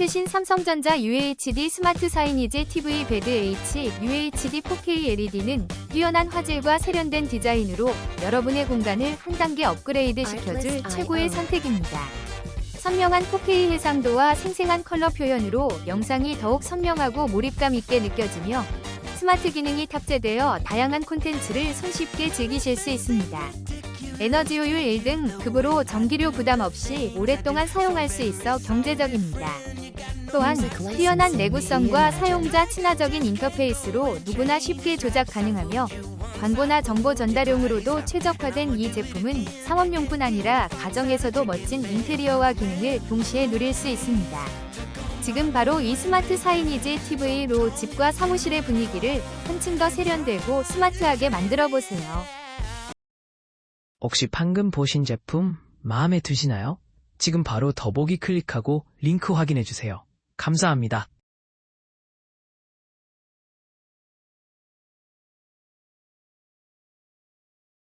최신 삼성전자 UHD 스마트 사이니즈 TV 베드 H UHD 4K LED는 뛰어난 화질과 세련된 디자인으로 여러분의 공간을 한 단계 업그레이드 시켜줄 최고의 선택입니다. 선명한 4K 해상도와 생생한 컬러 표현으로 영상이 더욱 선명하고 몰입감 있게 느껴지며 스마트 기능이 탑재되어 다양한 콘텐츠를 손쉽게 즐기실 수 있습니다. 에너지 효율 1등 급으로 전기료 부담 없이 오랫동안 사용할 수 있어 경제적입니다. 또한 뛰어난 내구성과 사용자 친화적인 인터페이스로 누구나 쉽게 조작 가능하며 광고나 정보 전달용으로도 최적화된 이 제품은 상업용뿐 아니라 가정에서도 멋진 인테리어와 기능을 동시에 누릴 수 있습니다. 지금 바로 이 스마트 사이니즈 TV로 집과 사무실의 분위기를 한층 더 세련되고 스마트하게 만들어 보세요. 혹시 방금 보신 제품 마음에 드시나요? 지금 바로 더보기 클릭하고 링크 확인해 주세요. 감사합니다.